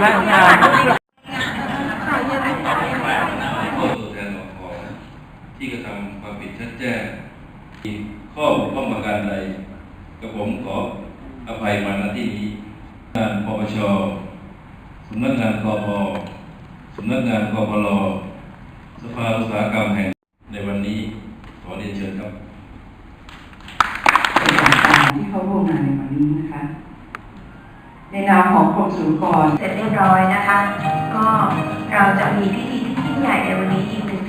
ไหมของงานก็ตัวแทนของที่กระทำความผิดชัดแจ้งมีข้อบกพร่องประการใดกับผมขออภัยมาณที่นี้งานปปชสำนักงานกพสำนักงานกพลสภาอุตสาหกรรมแห่งในวันนี้ขอเรียนเชิญครับที่เข้าร่วมงานในวันนี้นะคะ ในนามของกรมศุลกากร เสร็จเรียบร้อยนะคะ ก็เราจะมีพิธีที่ยิ่งใหญ่ในวันนี้อีกหนึ่ง